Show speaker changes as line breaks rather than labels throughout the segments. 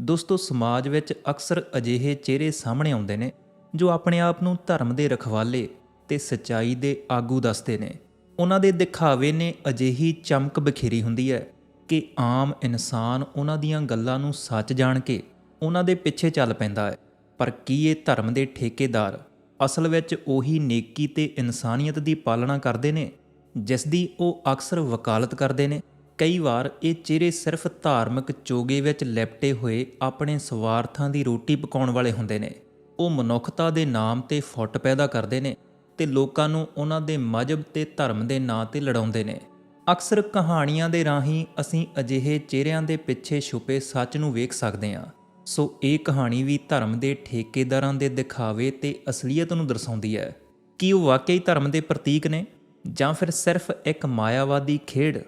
ਦੋਸਤੋ, ਸਮਾਜ ਵਿੱਚ ਅਕਸਰ ਅਜਿਹੇ ਚਿਹਰੇ ਸਾਹਮਣੇ ਆਉਂਦੇ ਨੇ ਜੋ ਆਪਣੇ ਆਪ ਨੂੰ ਧਰਮ ਦੇ ਰਖਵਾਲੇ ਤੇ ਸਚਾਈ ਦੇ ਆਗੂ ਦੱਸਦੇ ਨੇ। ਉਹਨਾਂ ਦੇ ਦਿਖਾਵੇ ਨੇ ਅਜਿਹੀ ਚਮਕ ਬਖੇਰੀ ਹੁੰਦੀ ਹੈ ਕਿ ਆਮ ਇਨਸਾਨ ਉਹਨਾਂ ਦੀਆਂ ਗੱਲਾਂ ਨੂੰ ਸੱਚ ਜਾਣ ਕੇ ਉਹਨਾਂ ਦੇ ਪਿੱਛੇ ਚੱਲ ਪੈਂਦਾ ਹੈ। ਪਰ ਕੀ ਇਹ ਧਰਮ ਦੇ ਠੇਕੇਦਾਰ ਅਸਲ ਵਿੱਚ ਉਹੀ ਨੇਕੀ ਤੇ ਇਨਸਾਨੀਅਤ ਦੀ ਪਾਲਣਾ ਕਰਦੇ ਨੇ, ਜਿਸ ਦੀ ਉਹ ਅਕਸਰ ਵਕਾਲਤ ਕਰਦੇ ਨੇ? ਕਈ ਵਾਰ ਇਹ ਚਿਹਰੇ ਸਿਰਫ ਧਾਰਮਿਕ ਚੋਗੇ ਵਿੱਚ ਲਿਪਟੇ ਹੋਏ ਆਪਣੇ ਸਵਾਰਥਾਂ ਦੀ ਰੋਟੀ ਪਕਾਉਣ ਵਾਲੇ ਹੁੰਦੇ ਨੇ। ਉਹ ਮਨੁੱਖਤਾ ਦੇ ਨਾਮ ਤੇ ਫੁੱਟ ਪੈਦਾ ਕਰਦੇ ਨੇ ਤੇ ਲੋਕਾਂ ਨੂੰ ਉਹਨਾਂ ਦੇ ਮਜਬ ਤੇ ਧਰਮ ਦੇ ਨਾਂ ਤੇ ਲੜਾਉਂਦੇ ਨੇ। ਅਕਸਰ ਕਹਾਣੀਆਂ ਦੇ ਰਾਹੀਂ ਅਸੀਂ ਅਜਿਹੇ ਚਿਹਰਿਆਂ ਦੇ ਪਿੱਛੇ ਛੁਪੇ ਸੱਚ ਨੂੰ ਵੇਖ ਸਕਦੇ ਹਾਂ। ਸੋ ਇਹ ਕਹਾਣੀ ਵੀ ਧਰਮ ਦੇ ਠੇਕੇਦਾਰਾਂ ਦੇ ਦਿਖਾਵੇ ਤੇ ਅਸਲੀਅਤ ਨੂੰ ਦਰਸਾਉਂਦੀ ਹੈ। ਕੀ ਉਹ ਵਾਕਈ ਧਰਮ ਦੇ ਪ੍ਰਤੀਕ ਨੇ ਜਾਂ ਫਿਰ ਸਿਰਫ ਇੱਕ ਮਾਇਆਵਾਦੀ ਖੇਡ?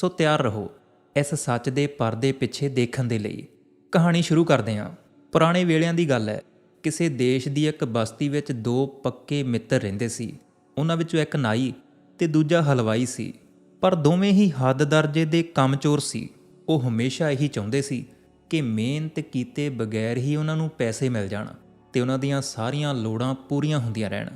ਸੋ ਤਿਆਰ ਰਹੋ ਇਸ ਸੱਚ ਦੇ ਪਰਦੇ ਪਿੱਛੇ ਦੇਖਣ ਦੇ ਲਈ। ਕਹਾਣੀ ਸ਼ੁਰੂ ਕਰਦੇ ਹਾਂ। ਪੁਰਾਣੇ ਵੇਲਿਆਂ ਦੀ ਗੱਲ ਹੈ, ਕਿਸੇ ਦੇਸ਼ ਦੀ ਇੱਕ ਬਸਤੀ ਵਿੱਚ ਦੋ ਪੱਕੇ ਮਿੱਤਰ ਰਹਿੰਦੇ ਸੀ। ਉਹਨਾਂ ਵਿੱਚੋਂ ਇੱਕ ਨਾਈ ਤੇ ਦੂਜਾ ਹਲਵਾਈ ਸੀ। ਪਰ ਦੋਵੇਂ ਹੀ ਹੱਦ ਦਰਜੇ ਦੇ ਕੰਮਚੋਰ ਸੀ। ਉਹ ਹਮੇਸ਼ਾ ਇਹੀ ਚਾਹੁੰਦੇ ਸੀ ਕਿ ਮਿਹਨਤ ਕੀਤੇ ਬਗੈਰ ਹੀ ਉਹਨਾਂ ਨੂੰ ਪੈਸੇ ਮਿਲ ਜਾਣ ਤੇ ਉਹਨਾਂ ਦੀਆਂ ਸਾਰੀਆਂ ਲੋੜਾਂ ਪੂਰੀਆਂ ਹੁੰਦੀਆਂ ਰਹਿਣ।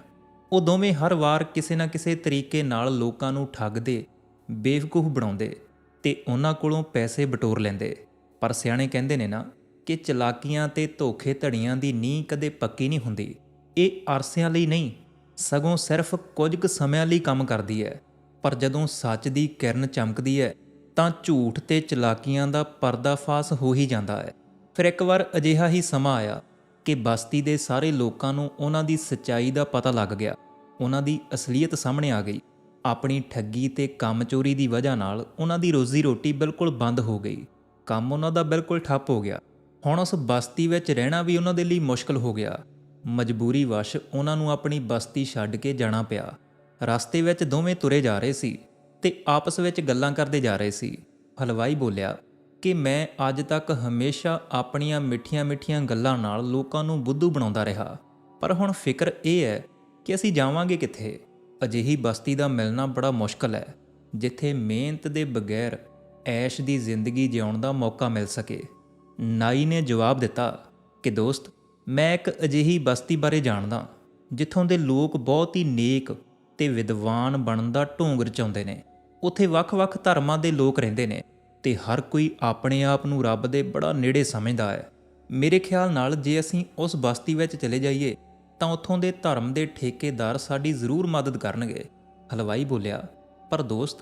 ਉਹ ਦੋਵੇਂ ਹਰ ਵਾਰ ਕਿਸੇ ਨਾ ਕਿਸੇ ਤਰੀਕੇ ਨਾਲ ਲੋਕਾਂ ਨੂੰ ਠੱਗਦੇ ਬੇਵਕੂਫ ਬਣਾਉਂਦੇ ਤੇ ਉਹਨਾਂ ਕੋਲੋਂ ਪੈਸੇ ਬਟੋਰ ਲੈਂਦੇ। ਪਰ ਸਿਆਣੇ ਕਹਿੰਦੇ ਨੇ ਨਾ ਕਿ ਚਲਾਕੀਆਂ ਤੇ ਧੋਖੇ ਧੜੀਆਂ ਦੀ ਨੀਂਹ ਕਦੇ ਪੱਕੀ ਨਹੀਂ ਹੁੰਦੀ। ਇਹ ਅਰਸਿਆਂ ਲਈ ਨਹੀਂ, ਸਗੋਂ ਸਿਰਫ ਕੁਝ ਕੁ ਸਮਿਆਂ ਲਈ ਕੰਮ ਕਰਦੀ ਹੈ। ਪਰ ਜਦੋਂ ਸੱਚ ਦੀ ਕਿਰਨ ਚਮਕਦੀ ਹੈ, ਤਾਂ ਝੂਠ ਤੇ ਚਲਾਕੀਆਂ ਦਾ ਪਰਦਾਫਾਸ਼ ਹੋ ਹੀ ਜਾਂਦਾ ਹੈ। ਫਿਰ ਇੱਕ ਵਾਰ ਅਜਿਹਾ ਹੀ ਸਮਾਂ ਆਇਆ ਕਿ ਬਸਤੀ ਦੇ ਸਾਰੇ ਲੋਕਾਂ ਨੂੰ ਉਹਨਾਂ ਦੀ ਸੱਚਾਈ ਦਾ ਪਤਾ ਲੱਗ ਗਿਆ। ਉਹਨਾਂ ਦੀ ਅਸਲੀਅਤ ਸਾਹਮਣੇ ਆ ਗਈ। ਆਪਣੀ ਠੱਗੀ ਤੇ ਕੰਮ ਚੋਰੀ ਦੀ ਵਜ੍ਹਾ ਨਾਲ ਉਹਨਾਂ ਦੀ ਰੋਜ਼ੀ ਰੋਟੀ ਬਿਲਕੁਲ ਬੰਦ ਹੋ ਗਈ। ਕੰਮ ਉਹਨਾਂ ਦਾ ਬਿਲਕੁਲ ਠੱਪ ਹੋ ਗਿਆ। ਹੁਣ ਉਸ ਬਸਤੀ ਵਿੱਚ ਰਹਿਣਾ ਵੀ ਉਹਨਾਂ ਦੇ ਲਈ ਮੁਸ਼ਕਲ ਹੋ ਗਿਆ। ਮਜਬੂਰੀ ਵਸ਼ ਉਹਨਾਂ ਨੂੰ ਆਪਣੀ ਬਸਤੀ ਛੱਡ ਕੇ ਜਾਣਾ ਪਿਆ। ਰਸਤੇ ਵਿੱਚ ਦੋਵੇਂ ਤੁਰੇ ਜਾ ਰਹੇ ਸੀ ਤੇ ਆਪਸ ਵਿੱਚ ਗੱਲਾਂ ਕਰਦੇ ਜਾ ਰਹੇ ਸੀ। ਹਲਵਾਈ ਬੋਲਿਆ ਕਿ ਮੈਂ ਅੱਜ ਤੱਕ ਹਮੇਸ਼ਾ ਆਪਣੀਆਂ ਮਿੱਠੀਆਂ-ਮਿੱਠੀਆਂ ਗੱਲਾਂ ਨਾਲ ਲੋਕਾਂ ਨੂੰ ਬੁੱਧੂ ਬਣਾਉਂਦਾ ਰਿਹਾ। ਪਰ ਹੁਣ ਫਿਕਰ ਇਹ ਹੈ ਕਿ ਅਸੀਂ ਜਾਵਾਂਗੇ ਕਿੱਥੇ? ਅਜਿਹੀ ਬਸਤੀ ਦਾ ਮਿਲਣਾ ਬੜਾ ਮੁਸ਼ਕਲ ਹੈ, ਜਿੱਥੇ ਮਿਹਨਤ ਦੇ ਬਗੈਰ ਐਸ਼ ਦੀ ਜ਼ਿੰਦਗੀ ਜਿਉਣ ਦਾ ਮੌਕਾ ਮਿਲ ਸਕੇ। ਨਾਈ ਨੇ ਜਵਾਬ ਦਿੱਤਾ ਕਿ, ਦੋਸਤ, ਮੈਂ ਇੱਕ ਅਜਿਹੀ ਬਸਤੀ ਬਾਰੇ ਜਾਣਦਾ, ਜਿੱਥੋਂ ਦੇ ਲੋਕ ਬਹੁਤ ਹੀ ਨੇਕ ਤੇ ਵਿਦਵਾਨ ਬਣਨ ਦਾ ਢੋਂਗ ਰਚਾਉਂਦੇ ਨੇ। ਉੱਥੇ ਵੱਖ-ਵੱਖ ਧਰਮਾਂ ਦੇ ਲੋਕ ਰਹਿੰਦੇ ਨੇ ਤੇ ਹਰ ਕੋਈ ਆਪਣੇ ਆਪ ਨੂੰ ਰੱਬ ਦੇ ਬੜਾ ਨੇੜੇ ਸਮਝਦਾ ਹੈ। ਮੇਰੇ ਖਿਆਲ ਨਾਲ ਜੇ ਅਸੀਂ ਉਸ ਬਸਤੀ ਵਿੱਚ ਚਲੇ ਜਾਈਏ ਤਾਂ ਉੱਥੋਂ ਦੇ ਧਰਮ ਦੇ ਠੇਕੇਦਾਰ ਸਾਡੀ ਜ਼ਰੂਰ ਮਦਦ ਕਰਨਗੇ। ਹਲਵਾਈ ਬੋਲਿਆ, ਪਰ ਦੋਸਤ,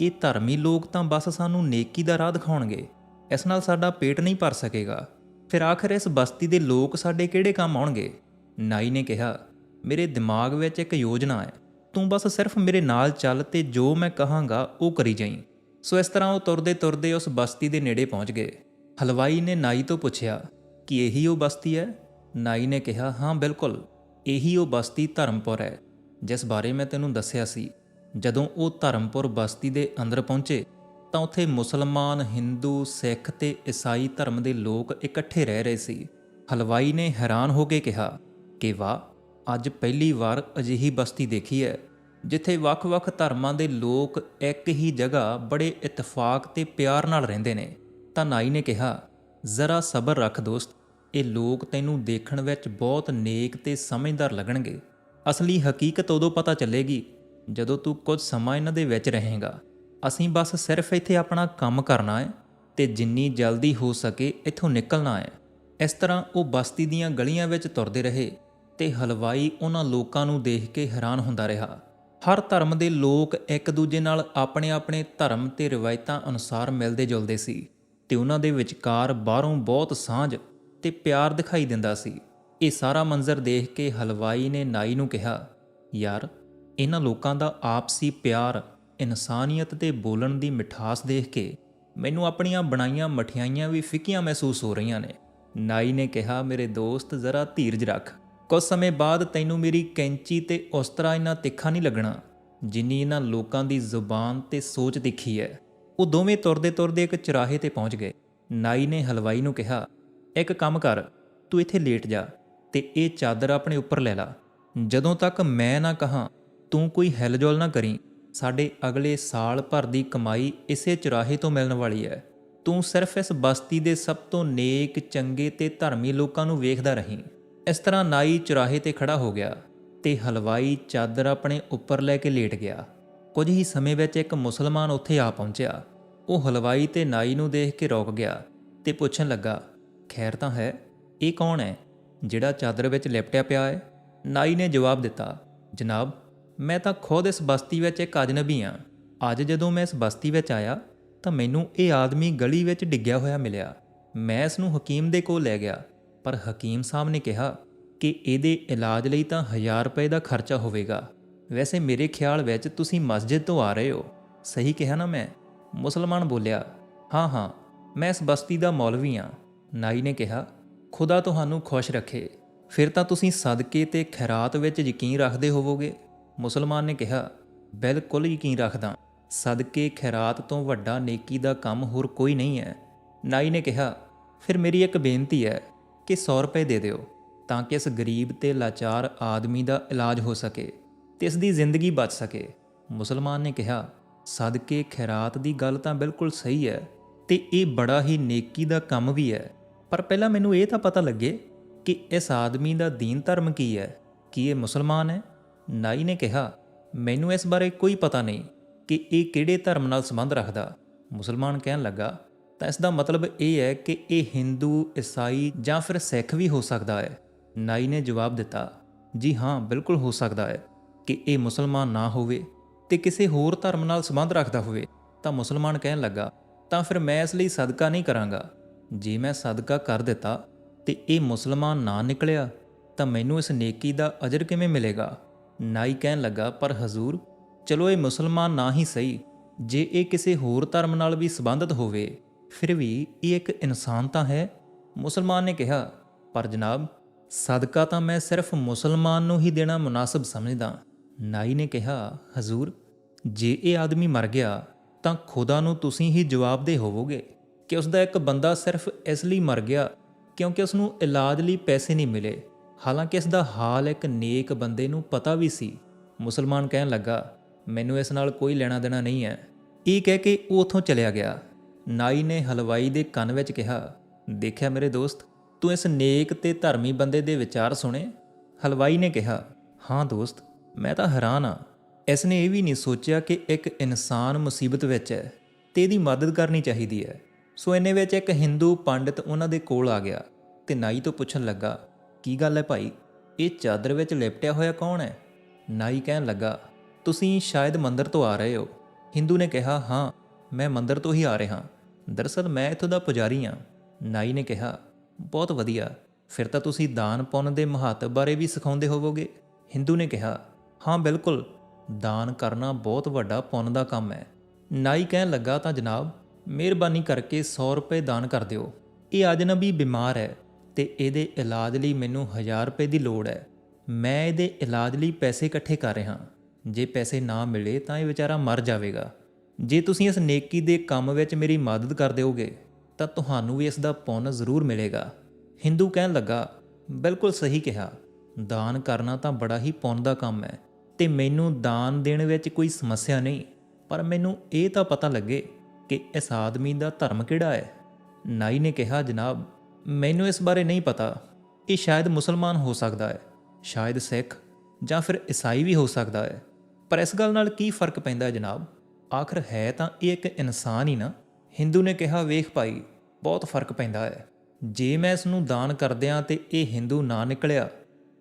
ਇਹ ਧਰਮੀ ਲੋਕ ਤਾਂ ਬਸ ਸਾਨੂੰ ਨੇਕੀ ਦਾ ਰਾਹ ਦਿਖਾਉਣਗੇ। ਇਸ ਨਾਲ ਸਾਡਾ ਪੇਟ ਨਹੀਂ ਭਰ ਸਕੇਗਾ। ਫਿਰ ਆਖਰ ਇਸ ਬਸਤੀ ਦੇ ਲੋਕ ਸਾਡੇ ਕਿਹੜੇ ਕੰਮ ਆਉਣਗੇ? ਨਾਈ ਨੇ ਕਿਹਾ, ਮੇਰੇ ਦਿਮਾਗ ਵਿੱਚ ਇੱਕ ਯੋਜਨਾ ਹੈ। ਤੂੰ ਬਸ ਸਿਰਫ ਮੇਰੇ ਨਾਲ ਚੱਲ ਤੇ ਜੋ ਮੈਂ ਕਹਾਂਗਾ ਉਹ ਕਰੀ ਜਾਈਂ। ਸੋ ਇਸ ਤਰ੍ਹਾਂ ਉਹ ਤੁਰਦੇ ਤੁਰਦੇ ਉਸ ਬਸਤੀ ਦੇ ਨੇੜੇ ਪਹੁੰਚ ਗਏ। ਹਲਵਾਈ ਨੇ ਨਾਈ ਤੋਂ ਪੁੱਛਿਆ, ਕਿ ਇਹੀ ਉਹ ਬਸਤੀ ਹੈ? ਨਾਈ ਨੇ ਕਿਹਾ, ਹਾਂ, ਬਿਲਕੁਲ। ਇਹੀ ਉਹ ਬਸਤੀ ਧਰਮਪੁਰ ਹੈ, ਜਿਸ ਬਾਰੇ ਮੈਂ ਤੈਨੂੰ ਦੱਸਿਆ ਸੀ। ਜਦੋਂ ਉਹ ਧਰਮਪੁਰ ਬਸਤੀ ਦੇ ਅੰਦਰ ਪਹੁੰਚੇ, ਤਾਂ ਉੱਥੇ ਮੁਸਲਮਾਨ, ਹਿੰਦੂ, ਸਿੱਖ ਤੇ ਈਸਾਈ ਧਰਮ ਦੇ ਲੋਕ ਇਕੱਠੇ ਰਹਿ ਰਹੇ ਸੀ। ਹਲਵਾਈ ਨੇ ਹੈਰਾਨ ਹੋ ਕੇ ਕਿਹਾ ਕਿ ਵਾਹ, ਅੱਜ ਪਹਿਲੀ ਵਾਰ ਅਜਿਹੀ ਬਸਤੀ ਦੇਖੀ ਹੈ, ਜਿੱਥੇ ਵੱਖ-ਵੱਖ ਧਰਮਾਂ ਦੇ ਲੋਕ ਇੱਕ ਹੀ ਜਗ੍ਹਾ ਬੜੇ ਇਤਫਾਕ ਤੇ ਪਿਆਰ ਨਾਲ ਰਹਿੰਦੇ ਨੇ। ਤਾਂ ਨਾਈ ਨੇ ਕਿਹਾ, ਜ਼ਰਾ ਸਬਰ ਰੱਖ ਦੋਸਤ ਇਹ ਲੋਕ ਤੈਨੂੰ ਦੇਖਣ ਵਿੱਚ ਬਹੁਤ ਨੇਕ ਤੇ ਸਮਝਦਾਰ ਲੱਗਣਗੇ। ਅਸਲੀ ਹਕੀਕਤ ਉਦੋਂ ਪਤਾ ਚੱਲੇਗੀ ਜਦੋਂ ਤੂੰ ਕੁਝ ਸਮਾਂ ਇਹਨਾਂ ਦੇ ਵਿੱਚ ਰਹੇਗਾ। ਅਸੀਂ ਬਸ ਸਿਰਫ ਇੱਥੇ ਆਪਣਾ ਕੰਮ ਕਰਨਾ ਹੈ ਤੇ ਜਿੰਨੀ ਜਲਦੀ ਹੋ ਸਕੇ ਇੱਥੋਂ ਨਿਕਲਣਾ ਹੈ। ਇਸ ਤਰ੍ਹਾਂ ਉਹ ਬਸਤੀ ਦੀਆਂ ਗਲੀਆਂ ਵਿੱਚ ਤੁਰਦੇ ਰਹੇ ਤੇ ਹਲਵਾਈ ਉਹਨਾਂ ਲੋਕਾਂ ਨੂੰ ਦੇਖ ਕੇ ਹੈਰਾਨ ਹੁੰਦਾ ਰਿਹਾ। ਹਰ ਧਰਮ ਦੇ ਲੋਕ ਇੱਕ ਦੂਜੇ ਨਾਲ ਆਪਣੇ ਆਪਣੇ ਧਰਮ ਤੇ ਰਿਵਾਇਤਾਂ ਅਨੁਸਾਰ ਮਿਲਦੇ ਜੁਲਦੇ ਸੀ ਤੇ ਉਹਨਾਂ ਦੇ ਵਿਚਕਾਰ ਬਾਹਰੋਂ ਬਹੁਤ ਸਾਂਝ ਤੇ ਪਿਆਰ ਦਿਖਾਈ ਦਿੰਦਾ ਸੀ। ਇਹ ਸਾਰਾ ਮੰਜ਼ਰ ਦੇਖ ਕੇ ਹਲਵਾਈ ਨੇ ਨਾਈ ਨੂੰ ਕਿਹਾ, ਯਾਰ, ਇਹਨਾਂ ਲੋਕਾਂ ਦਾ ਆਪਸੀ ਪਿਆਰ, ਇਨਸਾਨੀਅਤ ਤੇ ਬੋਲਣ ਦੀ ਮਿਠਾਸ ਦੇਖ ਕੇ ਮੈਨੂੰ ਆਪਣੀਆਂ ਬਣਾਈਆਂ ਮਠਿਆਈਆਂ ਵੀ ਫਿੱਕੀਆਂ ਮਹਿਸੂਸ ਹੋ ਰਹੀਆਂ ਨੇ। ਨਾਈ ਨੇ ਕਿਹਾ, ਮੇਰੇ ਦੋਸਤ, ਜ਼ਰਾ ਧੀਰਜ ਰੱਖ। ਕੁਝ ਸਮੇਂ ਬਾਅਦ ਤੈਨੂੰ ਮੇਰੀ ਕੈਂਚੀ ਤੇ ਉਸ ਤਰ੍ਹਾਂ ਇੰਨਾ ਤਿੱਖਾ ਨਹੀਂ ਲੱਗਣਾ, ਜਿੰਨੀ ਇਹਨਾਂ ਲੋਕਾਂ ਦੀ ਜ਼ੁਬਾਨ ਤੇ ਸੋਚ ਤਿੱਖੀ ਹੈ। ਉਹ ਦੋਵੇਂ ਤੁਰਦੇ ਤੁਰਦੇ ਇੱਕ ਚਰਾਹੇ ਤੇ ਪਹੁੰਚ ਗਏ। ਨਾਈ ਨੇ ਹਲਵਾਈ ਨੂੰ ਕਿਹਾ ਇੱਕ ਕੰਮ ਕਰ, ਤੂੰ ਇੱਥੇ ਲੇਟ ਜਾ ਤੇ ਇਹ ਚਾਦਰ ਆਪਣੇ ਉੱਪਰ ਲੈ ਲਾ। ਜਦੋਂ ਤੱਕ ਮੈਂ ਨਾ ਕਹਾਂ, ਤੂੰ ਕੋਈ ਹਿਲਜੁਲ ਨਾ ਕਰੀ। ਸਾਡੇ ਅਗਲੇ ਸਾਲ ਭਰ ਦੀ ਕਮਾਈ ਇਸੇ ਚੁਰਾਹੇ ਤੋਂ ਮਿਲਣ ਵਾਲੀ ਹੈ। ਤੂੰ ਸਿਰਫ ਇਸ ਬਸਤੀ ਦੇ ਸਭ ਤੋਂ ਨੇਕ, ਚੰਗੇ ਤੇ ਧਰਮੀ ਲੋਕਾਂ ਨੂੰ ਵੇਖਦਾ ਰਹੀਂ। ਇਸ ਤਰ੍ਹਾਂ ਨਾਈ ਚੁਰਾਹੇ ਤੇ ਖੜਾ ਹੋ ਗਿਆ ਤੇ ਹਲਵਾਈ ਚਾਦਰ ਆਪਣੇ ਉੱਪਰ ਲੈ ਕੇ ਲੇਟ ਗਿਆ। ਕੁਝ ਹੀ ਸਮੇਂ ਵਿੱਚ ਇੱਕ ਮੁਸਲਮਾਨ ਉੱਥੇ ਆ ਪਹੁੰਚਿਆ। ਉਹ ਹਲਵਾਈ ਤੇ ਨਾਈ ਨੂੰ ਦੇਖ ਕੇ ਰੋਕ ਗਿਆ ਤੇ ਪੁੱਛਣ ਲੱਗਾ ਖੈਰ ਤਾਂ ਹੈ, ਇਹ ਕੌਣ ਹੈ ਜਿਹੜਾ ਚਾਦਰ ਵਿੱਚ ਲਿਪਟਿਆ ਪਿਆ ਹੈ? ਨਾਈ ਨੇ ਜਵਾਬ ਦਿੱਤਾ, ਜਨਾਬ, ਮੈਂ ਤਾਂ ਖੁਦ ਇਸ ਬਸਤੀ ਵਿੱਚ ਇੱਕ ਅਜਨਬੀ ਹਾਂ। ਅੱਜ ਜਦੋਂ ਮੈਂ ਇਸ ਬਸਤੀ ਵਿੱਚ ਆਇਆ, ਤਾਂ ਮੈਨੂੰ ਇਹ ਆਦਮੀ ਗਲੀ ਵਿੱਚ ਡਿੱਗਿਆ ਹੋਇਆ ਮਿਲਿਆ। ਮੈਂ ਇਸ ਨੂੰ ਹਕੀਮ ਦੇ ਕੋਲ ਲੈ ਗਿਆ, ਪਰ ਹਕੀਮ ਸਾਹਿਬ ਨੇ ਕਿਹਾ ਕਿ ਇਹਦੇ ਇਲਾਜ ਲਈ ਤਾਂ 1000 ਰੁਪਏ ਦਾ ਖਰਚਾ ਹੋਵੇਗਾ। ਵੈਸੇ ਮੇਰੇ ਖਿਆਲ ਵਿੱਚ ਤੁਸੀਂ ਮਸਜਿਦ ਤੋਂ ਆ ਰਹੇ ਹੋ। ਸਹੀ ਕਿਹਾ ਨਾ ਮੈਂ? ਮੁਸਲਮਾਨ ਬੋਲਿਆ, ਹਾਂ ਹਾਂ, ਮੈਂ ਇਸ ਬਸਤੀ ਦਾ ਮੌਲਵੀ ਹਾਂ। ਨਾਈ ਨੇ ਕਿਹਾ, ਖੁਦਾ ਤੁਹਾਨੂੰ ਖੁਸ਼ ਰੱਖੇ। ਫਿਰ ਤਾਂ ਤੁਸੀਂ ਸਦਕੇ ਤੇ ਖੈਰਾਤ ਵਿੱਚ ਯਕੀਨ ਰੱਖਦੇ ਹੋਵੋਗੇ। ਮੁਸਲਮਾਨ ਨੇ ਕਿਹਾ, ਬਿਲਕੁਲ ਯਕੀਨ ਰੱਖਦਾ। ਸਦਕੇ ਖੈਰਾਤ ਤੋਂ ਵੱਡਾ ਨੇਕੀ ਦਾ ਕੰਮ ਹੋਰ ਕੋਈ ਨਹੀਂ ਹੈ। ਨਾਈ ਨੇ ਕਿਹਾ, ਫਿਰ ਮੇਰੀ ਇੱਕ ਬੇਨਤੀ ਹੈ ਕਿ 100 ਰੁਪਏ ਦੇ ਦਿਓ, ਤਾਂ ਕਿ ਇਸ ਗਰੀਬ ਤੇ ਲਾਚਾਰ ਆਦਮੀ ਦਾ ਇਲਾਜ ਹੋ ਸਕੇ ਤੇ ਇਸ ਦੀ ਜ਼ਿੰਦਗੀ ਬਚ ਸਕੇ। ਮੁਸਲਮਾਨ ਨੇ ਕਿਹਾ, ਸਦਕੇ ਖੈਰਾਤ ਦੀ ਗੱਲ ਤਾਂ ਬਿਲਕੁਲ ਸਹੀ ਹੈ ਤੇ ਇਹ ਬੜਾ ਹੀ ਨੇਕੀ ਦਾ ਕੰਮ ਵੀ ਹੈ। ਪਰ ਪਹਿਲਾਂ ਮੈਨੂੰ ਇਹ ਤਾਂ ਪਤਾ ਲੱਗੇ ਕਿ ਇਸ ਆਦਮੀ ਦਾ ਦੀਨ ਧਰਮ ਕੀ ਹੈ, ਕੀ ਇਹ ਮੁਸਲਮਾਨ ਹੈ? ਨਾਈ ਨੇ ਕਿਹਾ, ਮੈਨੂੰ ਇਸ ਬਾਰੇ ਕੋਈ ਪਤਾ ਨਹੀਂ ਕਿ ਇਹ ਕਿਹੜੇ ਧਰਮ ਨਾਲ ਸੰਬੰਧ ਰੱਖਦਾ। ਮੁਸਲਮਾਨ ਕਹਿਣ ਲੱਗਾ, ਤਾਂ ਇਸ ਦਾ ਮਤਲਬ ਇਹ ਹੈ ਕਿ ਇਹ ਹਿੰਦੂ, ਈਸਾਈ ਜਾਂ ਫਿਰ ਸਿੱਖ ਵੀ ਹੋ ਸਕਦਾ ਹੈ। ਨਾਈ ਨੇ ਜਵਾਬ ਦਿੱਤਾ, ਜੀ ਹਾਂ, ਬਿਲਕੁਲ ਹੋ ਸਕਦਾ ਹੈ ਕਿ ਇਹ ਮੁਸਲਮਾਨ ਨਾ ਹੋਵੇ ਤੇ ਕਿਸੇ ਹੋਰ ਧਰਮ ਨਾਲ ਸੰਬੰਧ ਰੱਖਦਾ ਹੋਵੇ। ਤਾਂ ਮੁਸਲਮਾਨ ਕਹਿਣ ਲੱਗਾ, ਤਾਂ ਫਿਰ ਮੈਂ ਇਸ ਲਈ ਸਦਕਾ ਨਹੀਂ ਕਰਾਂਗਾ। ਜੇ ਮੈਂ ਸਦਕਾ ਕਰ ਦਿੱਤਾ ਤੇ ਇਹ ਮੁਸਲਮਾਨ ਨਾ ਨਿਕਲਿਆ, ਤਾਂ ਮੈਨੂੰ ਇਸ ਨੇਕੀ ਦਾ ਅਜਰ ਕਿਵੇਂ ਮਿਲੇਗਾ? ਨਾਈ ਕਹਿਣ ਲੱਗਾ, ਪਰ ਹਜ਼ੂਰ, ਚਲੋ ਇਹ ਮੁਸਲਮਾਨ ਨਾ ਹੀ ਸਹੀ। ਜੇ ਇਹ ਕਿਸੇ ਹੋਰ ਧਰਮ ਨਾਲ ਵੀ ਸੰਬੰਧਿਤ ਹੋਵੇ, ਫਿਰ ਵੀ ਇਹ ਇੱਕ ਇਨਸਾਨ ਤਾਂ ਹੈ। ਮੁਸਲਮਾਨ ਨੇ ਕਿਹਾ, ਪਰ ਜਨਾਬ, ਸਦਕਾ ਤਾਂ ਮੈਂ ਸਿਰਫ ਮੁਸਲਮਾਨ ਨੂੰ ਹੀ ਦੇਣਾ ਮੁਨਾਸਬ ਸਮਝਦਾ। ਨਾਈ ਨੇ ਕਿਹਾ, ਹਜ਼ੂਰ, ਜੇ ਇਹ ਆਦਮੀ ਮਰ ਗਿਆ, ਤਾਂ ਖੁਦਾ ਨੂੰ ਤੁਸੀਂ ਹੀ ਜਵਾਬਦੇ ਹੋਵੋਗੇ। ਕਿ ਉਸ ਦਾ ਇੱਕ ਬੰਦਾ ਸਿਰਫ ਇਸ ਲਈ ਮਰ ਗਿਆ ਕਿਉਂਕਿ ਉਸ ਨੂੰ ਇਲਾਜ ਲਈ ਪੈਸੇ ਨਹੀਂ ਮਿਲੇ। ਹਾਲਾਂਕਿ ਇਸ ਦਾ ਹਾਲ ਇੱਕ ਨੇਕ ਬੰਦੇ ਨੂੰ ਪਤਾ ਵੀ ਸੀ। ਮੁਸਲਮਾਨ ਕਹਿਣ ਲੱਗਾ, ਮੈਨੂੰ ਇਸ ਨਾਲ ਕੋਈ ਲੈਣਾ ਦੇਣਾ ਨਹੀਂ ਹੈ। ਇਹ ਕਹਿ ਕੇ ਉਹ ਉਥੋਂ ਚਲਿਆ ਗਿਆ। ਨਾਈ ਨੇ ਹਲਵਾਈ ਦੇ ਕੰਨ ਵਿੱਚ ਕਿਹਾ, ਦੇਖਿਆ ਮੇਰੇ ਦੋਸਤ, ਤੂੰ ਇਸ ਨੇਕ ਤੇ ਧਰਮੀ ਬੰਦੇ ਦੇ ਵਿਚਾਰ ਸੁਣੇ? ਹਲਵਾਈ ਨੇ ਕਿਹਾ, ਹਾਂ ਦੋਸਤ, ਮੈਂ ਤਾਂ ਹੈਰਾਨ ਆ ਇਸ ਨੇ ਇਹ ਵੀ ਨਹੀਂ ਸੋਚਿਆ ਕਿ ਇੱਕ ਇਨਸਾਨ ਮੁਸੀਬਤ ਵਿੱਚ ਹੈ ਤੇ ਇਹਦੀ ਮਦਦ ਕਰਨੀ ਚਾਹੀਦੀ ਹੈ। ਸੋ ਇੰਨੇ ਵਿੱਚ ਇੱਕ ਹਿੰਦੂ ਪੰਡਿਤ ਉਹਨਾਂ ਦੇ ਕੋਲ ਆ ਗਿਆ ਤੇ ਨਾਈ ਤੋਂ ਪੁੱਛਣ ਲੱਗਾ, ਕੀ ਗੱਲ ਹੈ ਭਾਈ? ਇਹ ਚਾਦਰ ਵਿੱਚ ਲਿਪਟਿਆ ਹੋਇਆ ਕੌਣ ਹੈ? ਨਾਈ ਕਹਿਣ ਲੱਗਾ, ਤੁਸੀਂ ਸ਼ਾਇਦ ਮੰਦਰ ਤੋਂ ਆ ਰਹੇ ਹੋ। ਹਿੰਦੂ ਨੇ ਕਿਹਾ, ਹਾਂ, ਮੈਂ ਮੰਦਰ ਤੋਂ ਹੀ ਆ ਰਿਹਾ। ਦਰਅਸਲ ਮੈਂ ਇੱਥੋਂ ਦਾ ਪੁਜਾਰੀ ਹਾਂ। ਨਾਈ ਨੇ ਕਿਹਾ, ਬਹੁਤ ਵਧੀਆ। ਫਿਰ ਤਾਂ ਤੁਸੀਂ ਦਾਨ ਪੁੰਨ ਦੇ ਮਹੱਤਵ ਬਾਰੇ ਵੀ ਸਿਖਾਉਂਦੇ ਹੋਵੋਗੇ? ਹਿੰਦੂ ਨੇ ਕਿਹਾ, ਹਾਂ, ਬਿਲਕੁਲ। ਦਾਨ ਕਰਨਾ ਬਹੁਤ ਵੱਡਾ ਪੁੰਨ ਦਾ ਕੰਮ ਹੈ। ਨਾਈ ਕਹਿਣ ਲੱਗਾ, ਤਾਂ ਜਨਾਬ ਮਿਹਰਬਾਨੀ ਕਰਕੇ 100 ਰੁਪਏ ਦਾਨ ਕਰ ਦਿਓ। ਇਹ ਅਜਨਬੀ ਬਿਮਾਰ ਹੈ ਤੇ ਇਹਦੇ ਇਲਾਜ ਲਈ ਮੈਨੂੰ 1000 ਰੁਪਏ ਦੀ ਲੋੜ ਹੈ। ਮੈਂ ਇਹਦੇ ਇਲਾਜ ਲਈ ਪੈਸੇ ਇਕੱਠੇ ਕਰ ਰਿਹਾ ਜੇ ਪੈਸੇ ਨਾ ਮਿਲੇ ਤਾਂ ਇਹ ਵਿਚਾਰਾ ਮਰ ਜਾਵੇਗਾ। ਜੇ ਤੁਸੀਂ ਇਸ ਨੇਕੀ ਦੇ ਕੰਮ ਵਿੱਚ ਮੇਰੀ ਮਦਦ ਕਰ ਦਿਓਗੇ, ਤਾਂ ਤੁਹਾਨੂੰ ਵੀ ਇਸ ਦਾ ਪੁੰਨ ਜ਼ਰੂਰ ਮਿਲੇਗਾ। ਹਿੰਦੂ ਕਹਿਣ ਲੱਗਾ, ਬਿਲਕੁਲ ਸਹੀ ਕਿਹਾ। ਦਾਨ ਕਰਨਾ ਤਾਂ ਬੜਾ ਹੀ ਪੁੰਨ ਦਾ ਕੰਮ ਹੈ ਤੇ ਮੈਨੂੰ ਦਾਨ ਦੇਣ ਵਿੱਚ ਕੋਈ ਸਮੱਸਿਆ ਨਹੀਂ, ਪਰ ਮੈਨੂੰ ਇਹ ਤਾਂ ਪਤਾ ਲੱਗੇ ਕਿ ਇਸ ਆਦਮੀ ਦਾ ਧਰਮ ਕਿਹੜਾ ਹੈ? ਨਾਈ ਨੇ ਕਿਹਾ, ਜਨਾਬ, ਮੈਨੂੰ ਇਸ ਬਾਰੇ ਨਹੀਂ ਪਤਾ। ਇਹ ਸ਼ਾਇਦ ਮੁਸਲਮਾਨ ਹੋ ਸਕਦਾ ਹੈ, ਸ਼ਾਇਦ ਸਿੱਖ ਜਾਂ ਫਿਰ ਈਸਾਈ ਵੀ ਹੋ ਸਕਦਾ ਹੈ। ਪਰ ਇਸ ਗੱਲ ਨਾਲ ਕੀ ਫ਼ਰਕ ਪੈਂਦਾ ਜਨਾਬ? ਆਖਰ ਹੈ ਤਾਂ ਇਹ ਇੱਕ ਇਨਸਾਨ ਹੀ ਨਾ। ਹਿੰਦੂ ਨੇ ਕਿਹਾ, ਵੇਖ ਭਾਈ, ਬਹੁਤ ਫ਼ਰਕ ਪੈਂਦਾ ਹੈ। ਜੇ ਮੈਂ ਇਸ ਨੂੰ ਦਾਨ ਕਰਦਿਆਂ ਤੇ ਇਹ ਹਿੰਦੂ ਨਾ ਨਿਕਲਿਆ,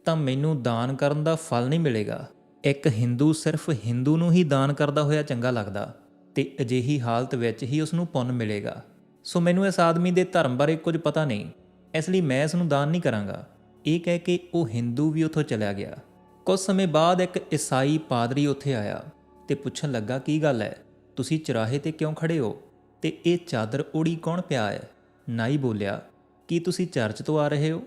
ਤਾਂ ਮੈਨੂੰ ਦਾਨ ਕਰਨ ਦਾ ਫਲ ਨਹੀਂ ਮਿਲੇਗਾ। ਇੱਕ ਹਿੰਦੂ ਸਿਰਫ ਹਿੰਦੂ ਨੂੰ ਹੀ ਦਾਨ ਕਰਦਾ ਹੋਇਆ ਚੰਗਾ ਲੱਗਦਾ। ਤੇ ਅਜਿਹੀ ਹਾਲਤ ਵਿੱਚ ਹੀ ਉਸ ਨੂੰ ਪੁੰਨ ਮਿਲੇਗਾ। ਸੋ ਮੈਨੂੰ ਇਸ ਆਦਮੀ ਦੇ ਧਰਮ ਬਾਰੇ ਕੁਝ ਪਤਾ ਨਹੀਂ। ਇਸ ਲਈ ਮੈਂ ਇਸ ਨੂੰ ਦਾਨ ਨਹੀਂ ਕਰਾਂਗਾ। ਇਹ ਕਹਿ ਕੇ ਉਹ ਹਿੰਦੂ ਵੀ ਉੱਥੋਂ ਚਲਿਆ ਗਿਆ। ਕੁਝ ਸਮੇਂ ਬਾਅਦ ਇੱਕ ਈਸਾਈ ਪਾਦਰੀ ਉੱਥੇ ਆਇਆ ਤੇ ਪੁੱਛਣ ਲੱਗਾ, ਕੀ ਗੱਲ ਹੈ? ਤੁਸੀਂ ਚਰਾਹੇ ਤੇ ਕਿਉਂ ਖੜੇ ਹੋ? ਤੇ ਇਹ ਚਾਦਰ ਓੜੀ ਕੌਣ ਪਿਆ ਹੈ? ਨਾਈ ਬੋਲਿਆ, ਕੀ ਤੁਸੀਂ ਚਰਚ ਤੋਂ ਆ ਰਹੇ ਹੋ?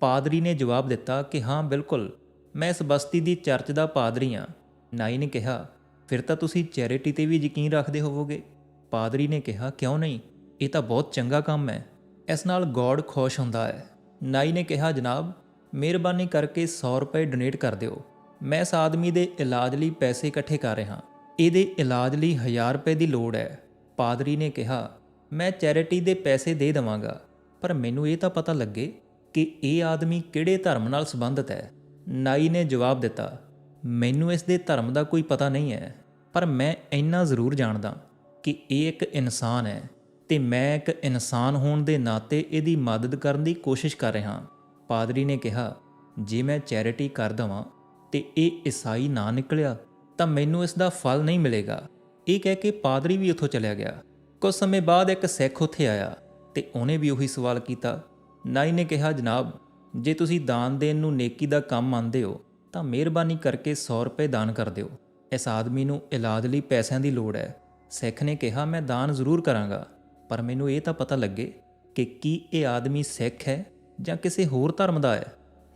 ਪਾਦਰੀ ਨੇ ਜਵਾਬ ਦਿੱਤਾ ਕਿ, ਹਾਂ, ਬਿਲਕੁਲ। ਮੈਂ ਇਸ ਬਸਤੀ ਦੀ ਚਰਚ ਦਾ ਪਾਦਰੀ ਹਾਂ। ਨਾਈ ਨੇ ਕਿਹਾ ਫਿਰ ਤਾਂ ਤੁਸੀਂ ਚੈਰਿਟੀ ਤੇ ਵੀ ਯਕੀਨ ਰੱਖਦੇ ਹੋਵੋਗੇ। ਪਾਦਰੀ ਨੇ ਕਿਹਾ, ਕਿਉਂ ਨਹੀਂ? ਇਹ ਤਾਂ ਬਹੁਤ ਚੰਗਾ ਕੰਮ ਹੈ। ਇਸ ਨਾਲ ਗੋਡ ਖੁਸ਼ ਹੁੰਦਾ ਹੈ। ਨਾਈ ਨੇ ਕਿਹਾ, ਜਨਾਬ, ਮਿਹਰਬਾਨੀ ਕਰਕੇ 100 ਰੁਪਏ ਡੋਨੇਟ ਕਰ ਦਿਓ। ਮੈਂ ਇਸ ਆਦਮੀ ਦੇ ਇਲਾਜ ਲਈ ਪੈਸੇ ਇਕੱਠੇ ਕਰ ਰਿਹਾ ਇਹਦੇ ਇਲਾਜ ਲਈ 1000 ਰੁਪਏ ਦੀ ਲੋੜ ਹੈ। ਪਾਦਰੀ ਨੇ ਕਿਹਾ, ਮੈਂ ਚੈਰਿਟੀ ਦੇ ਪੈਸੇ ਦੇ ਦੇਵਾਂਗਾ, ਪਰ ਮੈਨੂੰ ਇਹ ਤਾਂ ਪਤਾ ਲੱਗੇ ਕਿ ਇਹ ਆਦਮੀ ਕਿਹੜੇ ਧਰਮ ਨਾਲ ਸੰਬੰਧਿਤ ਹੈ। ਨਾਈ ਨੇ ਜਵਾਬ ਦਿੱਤਾ, ਮੈਨੂੰ ਇਸ ਦੇ ਧਰਮ ਦਾ ਕੋਈ ਪਤਾ ਨਹੀਂ ਹੈ। ਪਰ ਮੈਂ ਇੰਨਾ ਜ਼ਰੂਰ ਜਾਣਦਾ ਕਿ ਇਹ ਇੱਕ ਇਨਸਾਨ ਹੈ ਤੇ ਮੈਂ ਇੱਕ ਇਨਸਾਨ ਹੋਣ ਦੇ ਨਾਤੇ ਇਹਦੀ ਮਦਦ ਕਰਨ ਦੀ ਕੋਸ਼ਿਸ਼ ਕਰ ਰਿਹਾ ਪਾਦਰੀ ਨੇ ਕਿਹਾ, ਜੇ ਮੈਂ ਚੈਰਿਟੀ ਕਰ ਦਵਾਂ ਤੇ ਇਹ ਈਸਾਈ ਨਾ ਨਿਕਲਿਆ ਤਾਂ ਮੈਨੂੰ ਇਸ ਦਾ ਫਲ ਨਹੀਂ ਮਿਲੇਗਾ। ਇਹ ਕਹਿ ਕੇ ਪਾਦਰੀ ਵੀ ਉੱਥੋਂ ਚਲਿਆ ਗਿਆ। ਕੁਝ ਸਮੇਂ ਬਾਅਦ ਇੱਕ ਸਿੱਖ ਉੱਥੇ ਆਇਆ ਤੇ ਉਹਨੇ ਵੀ ਉਹੀ ਸਵਾਲ ਕੀਤਾ। ਨਾਈ ਨੇ ਕਿਹਾ, ਜਨਾਬ, ਜੇ ਤੁਸੀਂ ਦਾਨ ਦੇਣ ਨੂੰ ਨੇਕੀ ਦਾ ਕੰਮ ਮੰਨਦੇ ਹੋ ਤਾਂ ਮਿਹਰਬਾਨੀ ਕਰਕੇ 100 ਰੁਪਏ ਦਾਨ ਕਰ ਦਿਓ। ਇਸ ਆਦਮੀ ਨੂੰ ਇਲਾਜ ਲਈ ਪੈਸਿਆਂ ਦੀ ਲੋੜ ਹੈ। ਸਿੱਖ ਨੇ ਕਿਹਾ, ਮੈਂ ਦਾਨ ਜ਼ਰੂਰ ਕਰਾਂਗਾ, ਪਰ ਮੈਨੂੰ ਇਹ ਤਾਂ ਪਤਾ ਲੱਗੇ ਕਿ ਕੀ ਇਹ ਆਦਮੀ ਸਿੱਖ ਹੈ ਜਾਂ ਕਿਸੇ ਹੋਰ ਧਰਮ ਦਾ ਹੈ?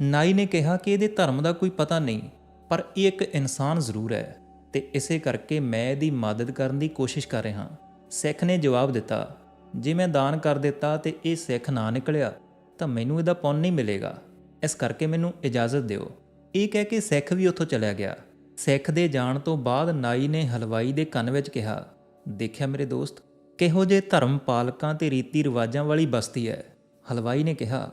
ਨਾਈ ਨੇ ਕਿਹਾ ਕਿ ਇਹਦੇ ਧਰਮ ਦਾ ਕੋਈ ਪਤਾ ਨਹੀਂ, ਪਰ ਇਹ ਇੱਕ ਇਨਸਾਨ ਜ਼ਰੂਰ ਹੈ ਤੇ ਇਸੇ ਕਰਕੇ ਮੈਂ ਇਹਦੀ ਮਦਦ ਕਰਨ ਦੀ ਕੋਸ਼ਿਸ਼ ਕਰ ਰਿਹਾ ਸਿੱਖ ਨੇ ਜਵਾਬ ਦਿੱਤਾ, ਜੇ ਮੈਂ ਦਾਨ ਕਰ ਦਿੱਤਾ ਤੇ ਇਹ ਸਿੱਖ ਨਾ ਨਿਕਲਿਆ, ਤਾਂ ਮੈਨੂੰ ਇਹਦਾ ਪੁੰਨ ਨਹੀਂ ਮਿਲੇਗਾ। ਇਸ ਕਰਕੇ ਮੈਨੂੰ ਇਜਾਜ਼ਤ ਦਿਓ। ਇਹ ਕਹਿ ਕੇ ਸਿੱਖ ਵੀ ਉੱਥੋਂ ਚਲਿਆ ਗਿਆ। ਸਿੱਖ ਦੇ ਜਾਣ ਤੋਂ ਬਾਅਦ ਨਾਈ ਨੇ ਹਲਵਾਈ ਦੇ ਕੰਨ ਵਿੱਚ ਕਿਹਾ, ਦੇਖਿਆ ਮੇਰੇ ਦੋਸਤ, ਕਿਹੋ ਜੇ ਧਰਮ ਪਾਲਕਾਂ ਤੇ ਰੀਤੀ ਰਿਵਾਜਾਂ ਵਾਲੀ ਬਸਤੀ ਹੈ ਹਲਵਾਈ ਨੇ ਕਿਹਾ,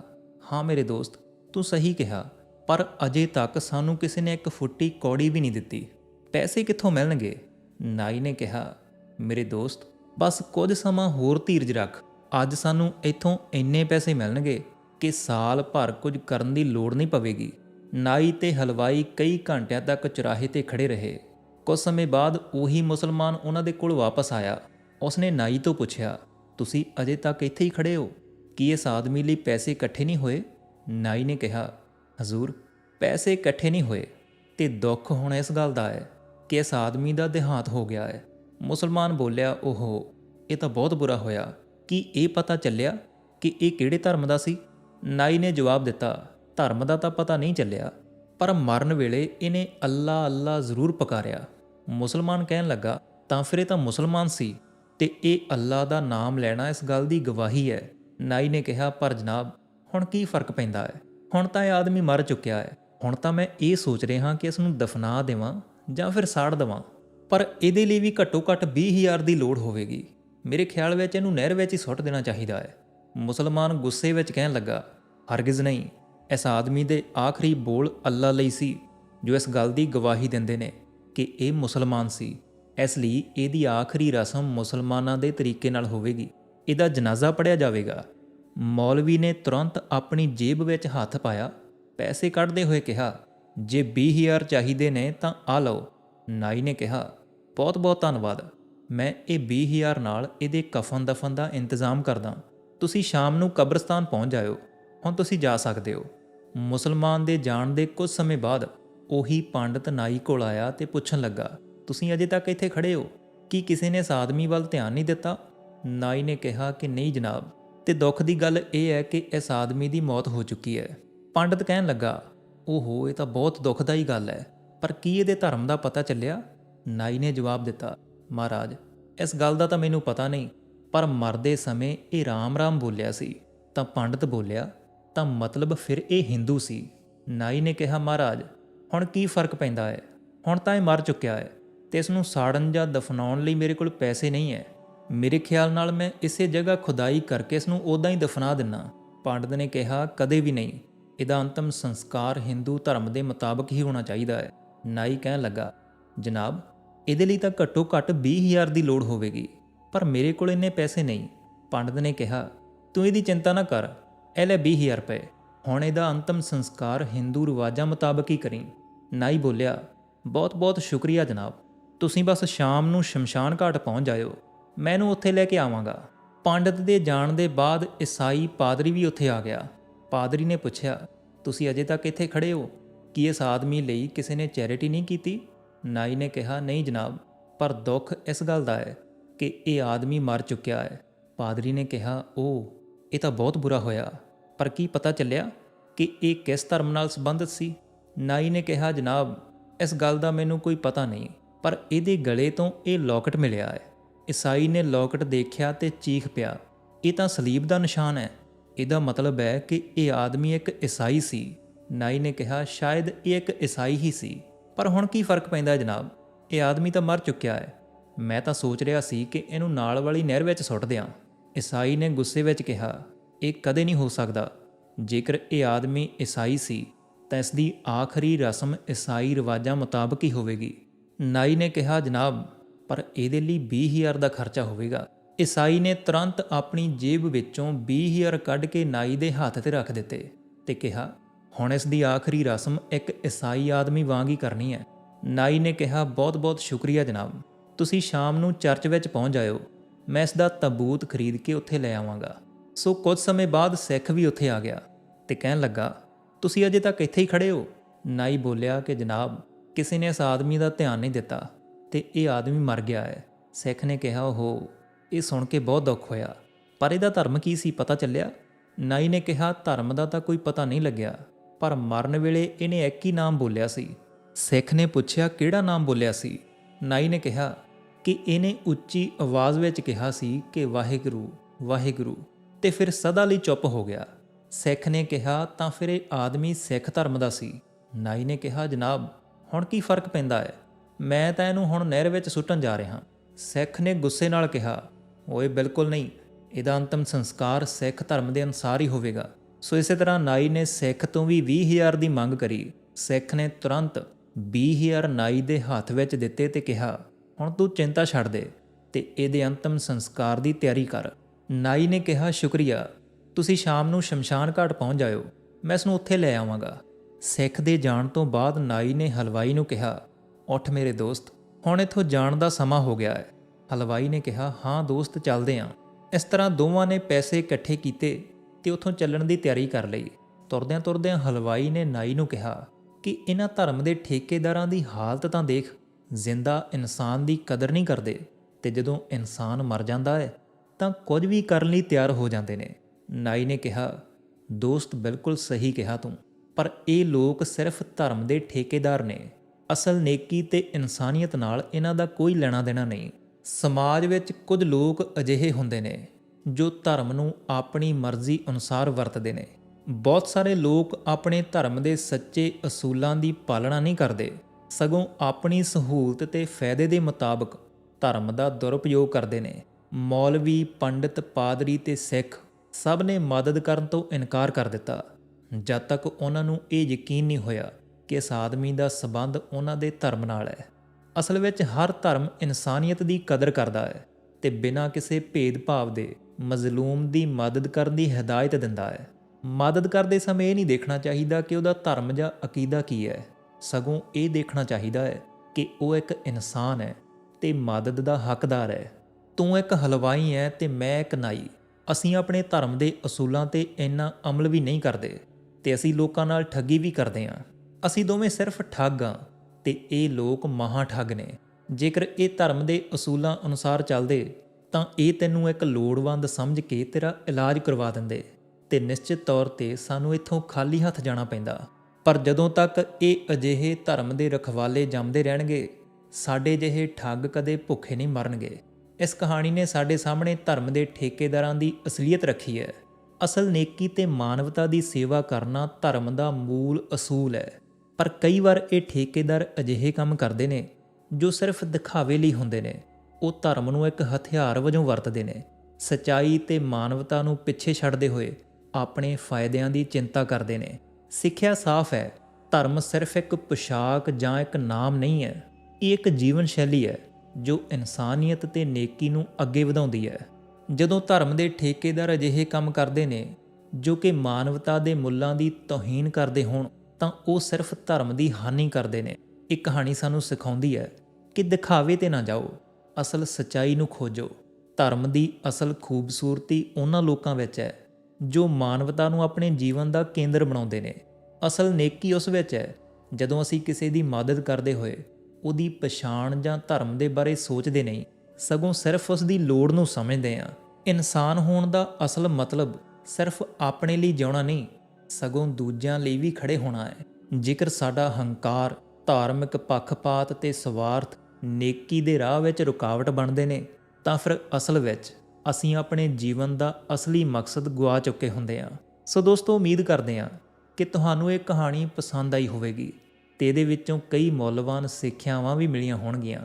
ਹਾਂ ਮੇਰੇ ਦੋਸਤ, ਤੂੰ ਸਹੀ ਕਿਹਾ, ਪਰ ਅਜੇ ਤੱਕ ਸਾਨੂੰ ਕਿਸੇ ਨੇ ਇੱਕ ਫੁੱਟੀ ਕੌੜੀ ਵੀ ਨਹੀਂ ਦਿੱਤੀ। ਪੈਸੇ ਕਿੱਥੋਂ ਮਿਲਣਗੇ? ਨਾਈ ਨੇ ਕਿਹਾ, ਮੇਰੇ ਦੋਸਤ, ਬਸ ਕੁਝ ਸਮਾਂ ਹੋਰ ਧੀਰਜ ਰੱਖ। ਅੱਜ ਸਾਨੂੰ ਇੱਥੋਂ ਇੰਨੇ ਪੈਸੇ ਮਿਲਣਗੇ ਕਿ ਸਾਲ ਭਰ ਕੁਝ ਕਰਨ ਦੀ ਲੋੜ ਨਹੀਂ ਪਵੇਗੀ। ਨਾਈ ਤੇ ਹਲਵਾਈ ਕਈ ਘੰਟਿਆਂ ਤੱਕ ਚੁਰਾਹੇ ਤੇ ਖੜੇ ਰਹੇ। ਕੁਝ ਸਮੇਂ ਬਾਅਦ ਉਹੀ ਮੁਸਲਮਾਨ ਉਹਨਾਂ ਦੇ ਕੋਲ ਵਾਪਸ ਆਇਆ। ਉਸਨੇ ਨਾਈ ਤੋਂ ਪੁੱਛਿਆ, ਤੁਸੀਂ ਅਜੇ ਤੱਕ ਇੱਥੇ ਹੀ ਖੜੇ ਹੋ? ਕੀ ਇਸ ਆਦਮੀ ਲਈ ਪੈਸੇ ਇਕੱਠੇ ਨਹੀਂ ਹੋਏ? ਨਾਈ ਨੇ ਕਿਹਾ, ਹਜ਼ੂਰ, ਪੈਸੇ ਇਕੱਠੇ ਨਹੀਂ ਹੋਏ ਤੇ ਦੁੱਖ ਹੁਣ ਇਸ ਗੱਲ ਦਾ ਹੈ ਕਿ ਇਸ ਆਦਮੀ ਦਾ ਦੇਹਾਂਤ ਹੋ ਗਿਆ ਹੈ। ਮੁਸਲਮਾਨ ਬੋਲਿਆ, ਓਹੋ, ਇਹ ਤਾਂ ਬਹੁਤ ਬੁਰਾ ਹੋਇਆ। ਕੀ ਇਹ ਪਤਾ ਚੱਲਿਆ ਕਿ ਇਹ ਕਿਹੜੇ ਧਰਮ ਦਾ ਸੀ? ਨਾਈ ਨੇ ਜਵਾਬ ਦਿੱਤਾ ਧਰਮ ਦਾ ਤਾਂ ਪਤਾ ਨਹੀਂ ਚੱਲਿਆ, ਪਰ ਮਰਨ ਵੇਲੇ ਇਹਨੇ ਅੱਲਾ ਅੱਲਾ ਜ਼ਰੂਰ ਪੁਕਾਰਿਆ। ਮੁਸਲਮਾਨ ਕਹਿਣ ਲੱਗਾ, ਤਾਂ ਫਿਰ ਇਹ ਤਾਂ ਮੁਸਲਮਾਨ ਸੀ ਤੇ ਇਹ ਅੱਲਾ ਦਾ ਨਾਮ ਲੈਣਾ ਇਸ ਗੱਲ ਦੀ ਗਵਾਹੀ ਹੈ। ਨਾਈ ਨੇ ਕਿਹਾ, ਪਰ ਜਨਾਬ, ਹੁਣ ਕੀ ਫ਼ਰਕ ਪੈਂਦਾ ਹੈ? ਹੁਣ ਤਾਂ ਇਹ ਆਦਮੀ ਮਰ ਚੁੱਕਿਆ ਹੈ। ਹੁਣ ਤਾਂ ਮੈਂ ਇਹ ਸੋਚ ਰਿਹਾ ਕਿ ਇਸ ਨੂੰ ਦਫਨਾ ਦੇਵਾਂ ਜਾਂ ਫਿਰ ਸਾੜ ਦੇਵਾਂ, ਪਰ ਇਹਦੇ ਲਈ ਵੀ ਘੱਟੋ ਘੱਟ 20000 ਦੀ ਲੋੜ ਹੋਵੇਗੀ। ਮੇਰੇ ਖਿਆਲ ਵਿੱਚ ਇਹਨੂੰ ਨਹਿਰ ਵਿੱਚ ਹੀ ਸੁੱਟ ਦੇਣਾ ਚਾਹੀਦਾ ਹੈ। ਮੁਸਲਮਾਨ ਗੁੱਸੇ ਵਿੱਚ ਕਹਿਣ ਲੱਗਾ, ਹਰਗਿਜ਼ ਨਹੀਂ ਇਸ ਆਦਮੀ ਦੇ ਆਖਰੀ ਬੋਲ ਅੱਲਾ ਲਈ ਸੀ, ਜੋ ਇਸ ਗੱਲ ਦੀ ਗਵਾਹੀ ਦਿੰਦੇ ਨੇ ਕਿ ਇਹ ਮੁਸਲਮਾਨ ਸੀ। ਇਸ ਲਈ ਇਹਦੀ ਆਖਰੀ ਰਸਮ ਮੁਸਲਮਾਨਾਂ ਦੇ ਤਰੀਕੇ ਨਾਲ ਹੋਵੇਗੀ। ਇਹਦਾ ਜਨਾਜ਼ਾ ਪੜਿਆ ਜਾਵੇਗਾ। ਮੌਲਵੀ ਨੇ ਤੁਰੰਤ ਆਪਣੀ ਜੇਬ ਵਿੱਚ ਹੱਥ ਪਾਇਆ, ਪੈਸੇ ਕੱਢਦੇ ਹੋਏ ਕਿਹਾ, ਜੇ 20000 ਚਾਹੀਦੇ ਨੇ ਤਾਂ ਆ ਲਓ। ਨਾਈ ਨੇ ਕਿਹਾ, ਬਹੁਤ ਬਹੁਤ ਧੰਨਵਾਦ। ਮੈਂ ਇਹ 20000 ਨਾਲ ਇਹਦੇ ਕਫਨ ਦਫਨ ਦਾ ਇੰਤਜ਼ਾਮ ਕਰਦਾ। ਤੁਸੀਂ ਸ਼ਾਮ ਨੂੰ ਕਬਰਸਤਾਨ ਪਹੁੰਚ ਜਾਇਓ। ਹੁਣ ਤੁਸੀਂ ਜਾ ਸਕਦੇ ਹੋ। ਮੁਸਲਮਾਨ ਦੇ ਜਾਣ ਦੇ ਕੁਝ ਸਮੇਂ ਬਾਅਦ ਉਹੀ ਪੰਡਤ ਨਾਈ ਕੋਲ ਆਇਆ ਤੇ ਪੁੱਛਣ ਲੱਗਾ, ਤੁਸੀਂ ਅਜੇ ਤੱਕ ਇੱਥੇ ਖੜੇ ਹੋ? ਕੀ ਕਿਸੇ ਨੇ ਇਸ ਆਦਮੀ ਵੱਲ ਧਿਆਨ ਨਹੀਂ ਦਿੱਤਾ? ਨਾਈ ਨੇ ਕਿਹਾ ਕਿ ਨਹੀਂ ਜਨਾਬ, ਤੇ ਦੁੱਖ ਦੀ ਗੱਲ ਇਹ ਹੈ ਕਿ ਇਸ ਆਦਮੀ ਦੀ ਮੌਤ ਹੋ ਚੁੱਕੀ ਹੈ। ਪੰਡਤ ਕਹਿਣ ਲੱਗਾ, ਓਹੋ, ਇਹ ਤਾਂ ਬਹੁਤ ਦੁਖਦਾਈ ਗੱਲ ਹੈ, ਪਰ ਕੀ ਇਹਦੇ ਧਰਮ ਦਾ ਪਤਾ ਚੱਲਿਆ? ਨਾਈ ਨੇ ਜਵਾਬ ਦਿੱਤਾ, ਮਹਾਰਾਜ, ਇਸ ਗੱਲ ਦਾ ਤਾਂ ਮੈਨੂੰ ਪਤਾ ਨਹੀਂ, ਪਰ ਮਰਦੇ ਸਮੇਂ ਇਹ ਰਾਮ-ਰਾਮ ਬੋਲਿਆ ਸੀ, ਤਾਂ ਪੰਡਤ ਬੋਲਿਆ ਤਾਂ ਮਤਲਬ ਫਿਰ ਇਹ ਹਿੰਦੂ ਸੀ। ਨਾਈ ਨੇ ਕਿਹਾ, ਮਹਾਰਾਜ, ਹੁਣ ਕੀ ਫ਼ਰਕ ਪੈਂਦਾ ਹੈ? ਹੁਣ ਤਾਂ ਇਹ ਮਰ ਚੁੱਕਿਆ ਹੈ ਤੇ ਇਸ ਨੂੰ ਸਾੜਨ ਜਾਂ ਦਫਨਾਉਣ ਲਈ ਮੇਰੇ ਕੋਲ ਪੈਸੇ ਨਹੀਂ ਹੈ। ਮੇਰੇ ਖਿਆਲ ਨਾਲ ਮੈਂ ਇਸੇ ਜਗ੍ਹਾ ਖੁਦਾਈ ਕਰਕੇ ਇਸ ਨੂੰ ਉਦਾਂ ਹੀ ਦਫਨਾ ਦਿੰਨਾ। ਪੰਡਤ ਨੇ ਕਿਹਾ, ਕਦੇ ਵੀ ਨਹੀਂ। ਇਹਦਾ ਅੰਤਮ ਸੰਸਕਾਰ ਹਿੰਦੂ ਧਰਮ ਦੇ ਮੁਤਾਬਕ ਹੀ ਹੋਣਾ ਚਾਹੀਦਾ ਹੈ। ਨਾਈ ਕਹਿਣ ਲੱਗਾ, ਜਨਾਬ, ਇਹਦੇ ਲਈ ਤਾਂ ਘੱਟੋ ਘੱਟ 20000 ਦੀ ਲੋੜ ਹੋਵੇਗੀ, ਪਰ ਮੇਰੇ ਕੋਲ ਇੰਨੇ ਪੈਸੇ ਨਹੀਂ। ਪੰਡਤ ਨੇ ਕਿਹਾ, ਤੂੰ ਇਹਦੀ ਚਿੰਤਾ ਨਾ ਕਰ। ਇਹ ਲੈ 20000 ਰੁਪਏ ਹੁਣ ਇਹਦਾ ਅੰਤਮ ਸੰਸਕਾਰ ਹਿੰਦੂ ਰਿਵਾਜਾਂ ਮੁਤਾਬਕ ਹੀ ਕਰੀ ਨਾਈ ਬੋਲਿਆ ਬਹੁਤ ਬਹੁਤ ਸ਼ੁਕਰੀਆ ਜਨਾਬ ਤੁਸੀਂ ਬਸ ਸ਼ਾਮ ਨੂੰ ਸ਼ਮਸ਼ਾਨ ਘਾਟ ਪਹੁੰਚ ਜਾਇਓ ਮੈਂ ਇਹਨੂੰ ਉੱਥੇ ਲੈ ਕੇ ਆਵਾਂਗਾ ਪੰਡਤ ਦੇ ਜਾਣ ਦੇ ਬਾਅਦ ਈਸਾਈ ਪਾਦਰੀ ਵੀ ਉੱਥੇ ਆ ਗਿਆ ਪਾਦਰੀ ਨੇ ਪੁੱਛਿਆ ਤੁਸੀਂ ਅਜੇ ਤੱਕ ਇੱਥੇ ਖੜੇ ਹੋ ਕੀ ਇਸ ਆਦਮੀ ਲਈ ਕਿਸੇ ਨੇ ਚੈਰਿਟੀ ਨਹੀਂ ਕੀਤੀ ਨਾਈ ਨੇ ਕਿਹਾ ਨਹੀਂ ਜਨਾਬ ਪਰ ਦੁੱਖ ਇਸ ਗੱਲ ਦਾ ਹੈ ਕਿ ਇਹ ਆਦਮੀ ਮਰ ਚੁੱਕਿਆ ਹੈ ਪਾਦਰੀ ਨੇ ਕਿਹਾ ਉਹ ਇਹ ਤਾਂ ਬਹੁਤ ਬੁਰਾ ਹੋਇਆ। ਪਰ ਕੀ ਪਤਾ ਚੱਲਿਆ ਕਿ ਇਹ ਕਿਸ ਧਰਮ ਨਾਲ ਸੰਬੰਧਿਤ ਸੀ? ਨਾਈ ਨੇ ਕਿਹਾ, ਜਨਾਬ, ਇਸ ਗੱਲ ਦਾ ਮੈਨੂੰ ਕੋਈ ਪਤਾ ਨਹੀਂ, ਪਰ ਇਹਦੇ ਗਲੇ ਤੋਂ ਇਹ ਲੋਕਟ ਮਿਲਿਆ ਹੈ। ਈਸਾਈ ਨੇ ਲੋਕਟ ਦੇਖਿਆ ਤੇ ਚੀਖ ਪਿਆ। ਇਹ ਤਾਂ ਸਲੀਬ ਦਾ ਨਿਸ਼ਾਨ ਹੈ। ਇਹਦਾ ਮਤਲਬ ਹੈ ਕਿ ਇਹ ਆਦਮੀ ਇੱਕ ਈਸਾਈ ਸੀ। ਨਾਈ ਨੇ ਕਿਹਾ, ਸ਼ਾਇਦ ਇਹ ਇੱਕ ਈਸਾਈ ਹੀ ਸੀ। ਪਰ ਹੁਣ ਕੀ ਫ਼ਰਕ ਪੈਂਦਾ ਜਨਾਬ? ਇਹ ਆਦਮੀ ਤਾਂ ਮਰ ਚੁੱਕਿਆ ਹੈ। ਮੈਂ ਤਾਂ ਸੋਚ ਰਿਹਾ ਸੀ ਕਿ ਇਹਨੂੰ ਨਾਲ ਵਾਲੀ ਨਹਿਰ ਵਿੱਚ ਸੁੱਟ ਦਿਆਂ। ਈਸਾਈ ਨੇ ਗੁੱਸੇ ਵਿੱਚ ਕਿਹਾ, ਇਹ ਕਦੇ ਨਹੀਂ ਹੋ ਸਕਦਾ। ਜੇਕਰ ਇਹ ਆਦਮੀ ਈਸਾਈ ਸੀ, ਤਾਂ ਇਸ ਦੀ ਆਖਰੀ ਰਸਮ ਈਸਾਈ ਰਿਵਾਜਾਂ ਮੁਤਾਬਕ ਹੀ ਹੋਵੇਗੀ। ਨਾਈ ਨੇ ਕਿਹਾ, ਜਨਾਬ, ਪਰ ਇਹਦੇ ਲਈ 20000 ਦਾ ਖਰਚਾ ਹੋਵੇਗਾ। ਈਸਾਈ ਨੇ ਤੁਰੰਤ ਆਪਣੀ ਜੇਬ ਵਿੱਚੋਂ 20000 ਕੱਢ ਕੇ ਨਾਈ ਦੇ ਹੱਥ ਤੇ ਰੱਖ ਦਿੱਤੇ ਤੇ ਕਿਹਾ, ਹੁਣ ਇਸ ਦੀ ਆਖਰੀ ਰਸਮ ਇੱਕ ਈਸਾਈ ਆਦਮੀ ਵਾਂਗ ਹੀ ਕਰਨੀ ਹੈ। ਨਾਈ ਨੇ ਕਿਹਾ, ਬਹੁਤ-ਬਹੁਤ ਸ਼ੁਕਰੀਆ, ਜਨਾਬ। ਤੁਸੀਂ ਸ਼ਾਮ ਨੂੰ ਚਰਚ ਵਿੱਚ ਪਹੁੰਚ ਜਾਇਓ। ਮੈਂ ਇਸ ਦਾ ਤਬੂਤ ਖਰੀਦ ਕੇ ਉੱਥੇ ਲੈ ਆਵਾਂਗਾ। ਸੋ ਕੁਝ ਸਮੇਂ ਬਾਅਦ ਸਿੱਖ ਵੀ ਉੱਥੇ ਆ ਗਿਆ ਤੇ ਕਹਿਣ ਲੱਗਾ, ਤੁਸੀਂ ਅਜੇ ਤੱਕ ਇੱਥੇ ਹੀ ਖੜੇ ਹੋ? ਨਾਈ ਬੋਲਿਆ ਕਿ, ਜਨਾਬ, ਕਿਸੇ ਨੇ ਇਸ ਆਦਮੀ ਦਾ ਧਿਆਨ ਨਹੀਂ ਦਿੱਤਾ ਤੇ ਇਹ ਆਦਮੀ ਮਰ ਗਿਆ ਹੈ। ਸਿੱਖ ਨੇ ਕਿਹਾ ਉਹ ਇਹ ਸੁਣ ਕੇ ਬਹੁਤ ਦੁੱਖ ਹੋਇਆ। ਪਰ ਇਹਦਾ ਧਰਮ ਕੀ ਸੀ, ਪਤਾ ਚੱਲਿਆ? ਨਾਈ ਨੇ ਕਿਹਾ, ਧਰਮ ਦਾ ਤਾਂ ਕੋਈ ਪਤਾ ਨਹੀਂ ਲੱਗਿਆ, ਪਰ ਮਰਨ ਵੇਲੇ ਇਹਨੇ ਇੱਕ ਹੀ ਨਾਮ ਬੋਲਿਆ ਸੀ। ਸਿੱਖ ਨੇ ਪੁੱਛਿਆ, ਕਿਹੜਾ ਨਾਮ ਬੋਲਿਆ ਸੀ? ਨਾਈ ਨੇ ਕਿਹਾ ਕਿ ਇਹਨੇ ਉੱਚੀ ਆਵਾਜ਼ ਵਿੱਚ ਕਿਹਾ ਸੀ ਕਿ ਵਾਹਿਗੁਰੂ ਵਾਹਿਗੁਰੂ। ਤੇ ਫਿਰ ਸਦਾ ਲਈ ਚੁੱਪ ਹੋ ਗਿਆ। ਸਿੱਖ ਨੇ ਕਿਹਾ, ਤਾਂ ਫਿਰ ਇਹ ਆਦਮੀ ਸਿੱਖ ਧਰਮ ਦਾ ਸੀ। ਨਾਈ ਨੇ ਕਿਹਾ, ਜਨਾਬ, ਹੁਣ ਕੀ ਫ਼ਰਕ ਪੈਂਦਾ ਹੈ? ਮੈਂ ਤਾਂ ਇਹਨੂੰ ਹੁਣ ਨਹਿਰ ਵਿੱਚ ਸੁੱਟਣ ਜਾ ਰਿਹਾ ਸਿੱਖ ਨੇ ਗੁੱਸੇ ਨਾਲ ਕਿਹਾ, ਓਏ, ਬਿਲਕੁਲ ਨਹੀਂ। ਇਹਦਾ ਅੰਤਮ ਸੰਸਕਾਰ ਸਿੱਖ ਧਰਮ ਦੇ ਅਨੁਸਾਰ ਹੀ ਹੋਵੇਗਾ। ਸੋ ਇਸੇ ਤਰ੍ਹਾਂ ਨਾਈ ਨੇ ਸਿੱਖ ਤੋਂ ਵੀ 20000 ਦੀ ਮੰਗ ਕਰੀ। ਸਿੱਖ ਨੇ ਤੁਰੰਤ 20000 ਨਾਈ ਦੇ ਹੱਥ ਵਿੱਚ ਦਿੱਤੇ ਤੇ ਕਿਹਾ ਹੁਣ ਤੂੰ ਚਿੰਤਾ ਛੱਡ ਦੇ ਤੇ ਇਹਦੇ ਅੰਤਮ ਸੰਸਕਾਰ ਦੀ ਤਿਆਰੀ ਕਰ। ਨਾਈ ਨੇ ਕਿਹਾ, ਸ਼ੁਕਰੀਆ, ਤੁਸੀਂ ਸ਼ਾਮ ਨੂੰ ਸ਼ਮਸ਼ਾਨ ਘਾਟ ਪਹੁੰਚ ਜਾਇਓ। ਮੈਂ ਇਸ ਨੂੰ ਉੱਥੇ ਲੈ ਆਵਾਂਗਾ। ਸਿੱਖ ਦੇ ਜਾਣ ਤੋਂ ਬਾਅਦ ਨਾਈ ਨੇ ਹਲਵਾਈ ਨੂੰ ਕਿਹਾ, ਉੱਠ ਮੇਰੇ ਦੋਸਤ, ਹੁਣ ਇੱਥੋਂ ਜਾਣ ਦਾ ਸਮਾਂ ਹੋ ਗਿਆ ਹੈ। ਹਲਵਾਈ ਨੇ ਕਿਹਾ, ਹਾਂ ਦੋਸਤ, ਚੱਲਦੇ ਆਂ। ਇਸ ਤਰ੍ਹਾਂ ਦੋਵਾਂ ਨੇ ਪੈਸੇ ਇਕੱਠੇ ਕੀਤੇ ਤੇ ਉੱਥੋਂ ਚੱਲਣ ਦੀ ਤਿਆਰੀ ਕਰ ਲਈ। ਤੁਰਦਿਆਂ ਤੁਰਦਿਆਂ ਹਲਵਾਈ ਨੇ ਨਾਈ ਨੂੰ ਕਿਹਾ ਕਿ ਇਹਨਾਂ ਧਰਮ ਦੇ ਠੇਕੇਦਾਰਾਂ ਦੀ ਹਾਲਤ ਤਾਂ ਦੇਖ ਜ਼ਿੰਦਾ ਇਨਸਾਨ ਦੀ ਕਦਰ ਨਹੀਂ ਕਰਦੇ ਤੇ ਜਦੋਂ ਇਨਸਾਨ ਮਰ ਜਾਂਦਾ ਹੈ, ਤਾਂ ਕੁਝ ਵੀ ਕਰਨ ਲਈ ਤਿਆਰ ਹੋ ਜਾਂਦੇ ਨੇ। ਨਾਈ ਨੇ ਕਿਹਾ, ਦੋਸਤ, ਬਿਲਕੁਲ ਸਹੀ ਕਿਹਾ ਤੂੰ, ਪਰ ਇਹ ਲੋਕ ਸਿਰਫ ਧਰਮ ਦੇ ਠੇਕੇਦਾਰ ਨੇ। ਅਸਲ ਨੇਕੀ ਤੇ ਇਨਸਾਨੀਅਤ ਨਾਲ ਇਹਨਾਂ ਦਾ ਕੋਈ ਲੈਣਾ ਦੇਣਾ ਨਹੀਂ। ਸਮਾਜ ਵਿੱਚ ਕੁਝ ਲੋਕ ਅਜਿਹੇ ਹੁੰਦੇ ਨੇ, ਜੋ ਧਰਮ ਨੂੰ ਆਪਣੀ ਮਰਜ਼ੀ ਅਨੁਸਾਰ ਵਰਤਦੇ ਨੇ। ਬਹੁਤ ਸਾਰੇ ਲੋਕ ਆਪਣੇ ਧਰਮ ਦੇ ਸੱਚੇ ਅਸੂਲਾਂ ਦੀ ਪਾਲਣਾ ਨਹੀਂ ਕਰਦੇ। ਸਗੋਂ ਆਪਣੀ ਸਹੂਲਤ ਤੇ ਫਾਇਦੇ ਦੇ ਮੁਤਾਬਕ ਧਰਮ ਦਾ ਦੁਰਉਪਯੋਗ ਕਰਦੇ ਨੇ। ਮੌਲਵੀ, ਪੰਡਿਤ, ਪਾਦਰੀ ਤੇ ਸਿੱਖ ਸਭ ਨੇ ਮਦਦ ਕਰਨ ਤੋਂ ਇਨਕਾਰ ਕਰ ਦਿੱਤਾ। ਜਦ ਤੱਕ ਉਹਨਾਂ ਨੂੰ ਇਹ ਯਕੀਨ ਨਹੀਂ ਹੋਇਆ ਕਿ ਇਸ ਆਦਮੀ ਦਾ ਸਬੰਧ ਉਹਨਾਂ ਦੇ ਧਰਮ ਨਾਲ ਹੈ। ਅਸਲ ਵਿੱਚ ਹਰ ਧਰਮ ਇਨਸਾਨੀਅਤ ਦੀ ਕਦਰ ਕਰਦਾ ਹੈ ਤੇ ਬਿਨਾਂ ਕਿਸੇ ਭੇਦਭਾਵ ਦੇ ਮਜ਼ਲੂਮ ਦੀ ਮਦਦ ਕਰਨ ਦੀ ਹਦਾਇਤ ਦਿੰਦਾ ਹੈ। ਮਦਦ ਕਰਦੇ ਸਮੇਂ ਇਹ ਨਹੀਂ ਦੇਖਣਾ ਚਾਹੀਦਾ ਕਿ ਉਹਦਾ ਧਰਮ ਜਾਂ ਅਕੀਦਾ ਕੀ ਹੈ। ਸਗੋਂ ਇਹ ਦੇਖਣਾ ਚਾਹੀਦਾ ਹੈ ਕਿ ਉਹ ਇੱਕ ਇਨਸਾਨ ਹੈ ਤੇ ਮਦਦ ਦਾ ਹੱਕਦਾਰ ਹੈ। ਤੂੰ ਇੱਕ ਹਲਵਾਈ ਹੈ ਤੇ ਮੈਂ ਇੱਕ ਨਾਈ। ਅਸੀਂ ਆਪਣੇ ਧਰਮ ਦੇ ਅਸੂਲਾਂ ਤੇ ਇੰਨਾ ਅਮਲ ਵੀ ਨਹੀਂ ਕਰਦੇ ਤੇ ਅਸੀਂ ਲੋਕਾਂ ਨਾਲ ਠੱਗੀ ਵੀ ਕਰਦੇ ਹਾਂ। ਅਸੀਂ ਦੋਵੇਂ ਸਿਰਫ ਠੱਗ ਹਾਂ ਤੇ ਇਹ ਲੋਕ ਮਹਾ ਠੱਗ ਨੇ। ਜੇਕਰ ਇਹ ਧਰਮ ਦੇ ਅਸੂਲਾਂ ਅਨੁਸਾਰ ਚੱਲਦੇ, ਤਾਂ ਇਹ ਤੈਨੂੰ ਇੱਕ ਲੋੜਵੰਦ ਸਮਝ ਕੇ ਤੇਰਾ ਇਲਾਜ ਕਰਵਾ ਦਿੰਦੇ ਤੇ ਨਿਸ਼ਚਿਤ ਤੌਰ ਤੇ ਸਾਨੂੰ ਇੱਥੋਂ ਖਾਲੀ ਹੱਥ ਜਾਣਾ ਪੈਂਦਾ। ਪਰ ਜਦੋਂ ਤੱਕ ਇਹ ਅਜਿਹੇ ਧਰਮ ਦੇ ਰਖਵਾਲੇ ਜੰਮਦੇ ਰਹਿਣਗੇ, ਸਾਡੇ ਜਿਹੇ ਠੱਗ ਕਦੇ ਭੁੱਖੇ ਨਹੀਂ ਮਰਨਗੇ। ਇਸ ਕਹਾਣੀ ਨੇ ਸਾਡੇ ਸਾਹਮਣੇ ਧਰਮ ਦੇ ਠੇਕੇਦਾਰਾਂ ਦੀ ਅਸਲੀਅਤ ਰੱਖੀ ਹੈ। ਅਸਲ ਨੇਕੀ ਤੇ ਮਾਨਵਤਾ ਦੀ ਸੇਵਾ ਕਰਨਾ ਧਰਮ ਦਾ ਮੂਲ ਅਸੂਲ ਹੈ। ਪਰ ਕਈ ਵਾਰ ਇਹ ਠੇਕੇਦਾਰ ਅਜਿਹੇ ਕੰਮ ਕਰਦੇ ਨੇ, ਜੋ ਸਿਰਫ ਦਿਖਾਵੇ ਲਈ ਹੁੰਦੇ ਨੇ। ਉਹ ਧਰਮ ਨੂੰ ਇੱਕ ਹਥਿਆਰ ਵਜੋਂ ਵਰਤਦੇ ਨੇ। ਸਚਾਈ ਤੇ ਮਾਨਵਤਾ ਨੂੰ ਪਿੱਛੇ ਛੱਡਦੇ ਹੋਏ ਆਪਣੇ ਫਾਇਦਿਆਂ ਦੀ ਚਿੰਤਾ ਕਰਦੇ ਨੇ। ਸਿੱਖਿਆ ਸਾਫ਼ ਹੈ। ਧਰਮ ਸਿਰਫ ਇੱਕ ਪੋਸ਼ਾਕ ਜਾਂ ਇੱਕ ਨਾਮ ਨਹੀਂ ਹੈ। ਇਹ ਇੱਕ ਜੀਵਨ ਸ਼ੈਲੀ ਹੈ, ਜੋ ਇਨਸਾਨੀਅਤ ਤੇ ਨੇਕੀ ਨੂੰ ਅੱਗੇ ਵਧਾਉਂਦੀ ਹੈ। ਜਦੋਂ ਧਰਮ ਦੇ ਠੇਕੇਦਾਰ ਅਜਿਹੇ ਕੰਮ ਕਰਦੇ ਨੇ, ਜੋ ਕਿ ਮਾਨਵਤਾ ਦੇ ਮੁੱਲਾਂ ਦੀ ਤੋਹੀਨ ਕਰਦੇ ਹੋਣ, ਤਾਂ ਉਹ ਸਿਰਫ ਧਰਮ ਦੀ ਹਾਨੀ ਕਰਦੇ ਨੇ। ਇਹ ਕਹਾਣੀ ਸਾਨੂੰ ਸਿਖਾਉਂਦੀ ਹੈ ਕਿ ਦਿਖਾਵੇ ਤੇ ਨਾ ਜਾਓ, ਅਸਲ ਸਚਾਈ ਨੂੰ ਖੋਜੋ। ਧਰਮ ਦੀ ਅਸਲ ਖੂਬਸੂਰਤੀ ਉਹਨਾਂ ਲੋਕਾਂ ਵਿੱਚ ਹੈ ਜੋ ਮਾਨਵਤਾ ਨੂੰ ਆਪਣੇ ਜੀਵਨ ਦਾ ਕੇਂਦਰ ਬਣਾਉਂਦੇ ਨੇ। ਅਸਲ ਨੇਕੀ ਉਸ ਵਿੱਚ ਹੈ, ਜਦੋਂ ਅਸੀਂ ਕਿਸੇ ਦੀ ਮਦਦ ਕਰਦੇ ਹੋਏ ਉਹਦੀ ਪਛਾਣ ਜਾਂ ਧਰਮ ਦੇ ਬਾਰੇ ਸੋਚਦੇ ਨਹੀਂ, ਸਗੋਂ ਸਿਰਫ ਉਸ ਦੀ ਲੋੜ ਨੂੰ ਸਮਝਦੇ ਹਾਂ। ਇਨਸਾਨ ਹੋਣ ਦਾ ਅਸਲ ਮਤਲਬ ਸਿਰਫ ਆਪਣੇ ਲਈ ਜਿਉਣਾ ਨਹੀਂ, ਸਗੋਂ ਦੂਜਿਆਂ ਲਈ ਵੀ ਖੜੇ ਹੋਣਾ ਹੈ। ਜੇਕਰ ਸਾਡਾ ਹੰਕਾਰ, ਧਾਰਮਿਕ ਪੱਖਪਾਤ ਤੇ ਸਵਾਰਥ ਨੇਕੀ ਦੇ ਰਾਹ ਵਿੱਚ ਰੁਕਾਵਟ ਬਣਦੇ ਨੇ, ਤਾਂ ਫਿਰ ਅਸਲ ਵਿੱਚ ਅਸੀਂ ਆਪਣੇ ਜੀਵਨ ਦਾ ਅਸਲੀ ਮਕਸਦ ਗਵਾ ਚੁੱਕੇ ਹੁੰਦੇ ਹਾਂ। ਸੋ ਦੋਸਤੋ, ਉਮੀਦ ਕਰਦੇ ਹਾਂ ਕਿ ਤੁਹਾਨੂੰ ਇਹ ਕਹਾਣੀ ਪਸੰਦ ਆਈ ਹੋਵੇਗੀ ਤੇ ਇਹਦੇ ਵਿੱਚੋਂ ਕਈ ਮੌਲਵਾਨ ਸਿੱਖਿਆਵਾਂ ਵੀ ਮਿਲੀਆਂ ਹੋਣਗੀਆਂ।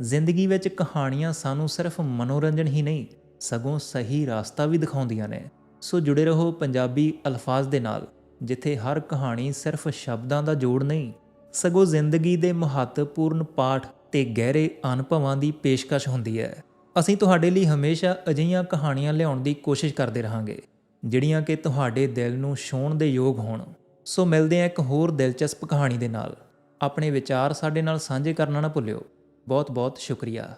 ਜ਼ਿੰਦਗੀ ਵਿੱਚ ਕਹਾਣੀਆਂ ਸਾਨੂੰ ਸਿਰਫ ਮਨੋਰੰਜਨ ਹੀ ਨਹੀਂ, ਸਗੋਂ ਸਹੀ ਰਾਸਤਾ ਵੀ ਦਿਖਾਉਂਦੀਆਂ ਨੇ। ਸੋ ਜੁੜੇ ਰਹੋ ਪੰਜਾਬੀ ਅਲਫਾਜ਼ ਦੇ ਨਾਲ, ਜਿੱਥੇ ਹਰ ਕਹਾਣੀ ਸਿਰਫ ਸ਼ਬਦਾਂ ਦਾ ਜੋੜ ਨਹੀਂ, ਸਗੋਂ ਜ਼ਿੰਦਗੀ ਦੇ ਮਹੱਤਵਪੂਰਨ ਪਾਠ ਤੇ ਗਹਿਰੇ ਅਨੁਭਵਾਂ ਦੀ ਪੇਸ਼ਕਸ਼ ਹੁੰਦੀ ਹੈ। ਅਸੀਂ ਤੁਹਾਡੇ ਲਈ ਹਮੇਸ਼ਾ ਅਜਿਹੀਆਂ ਕਹਾਣੀਆਂ ਲਿਆਉਣ ਦੀ ਕੋਸ਼ਿਸ਼ ਕਰਦੇ ਰਹਾਂਗੇ, ਜਿਹੜੀਆਂ ਕਿ ਤੁਹਾਡੇ ਦਿਲ ਨੂੰ ਛੋਣ ਦੇ ਯੋਗ ਹੋਣ। ਸੋ ਮਿਲਦੇ ਹਾਂ ਇੱਕ ਹੋਰ ਦਿਲਚਸਪ ਕਹਾਣੀ ਦੇ ਨਾਲ। ਆਪਣੇ ਵਿਚਾਰ ਸਾਡੇ ਨਾਲ ਸਾਂਝੇ ਕਰਨਾ ਨਾ ਭੁੱਲਿਓ। ਬਹੁਤ ਬਹੁਤ ਸ਼ੁਕਰੀਆ।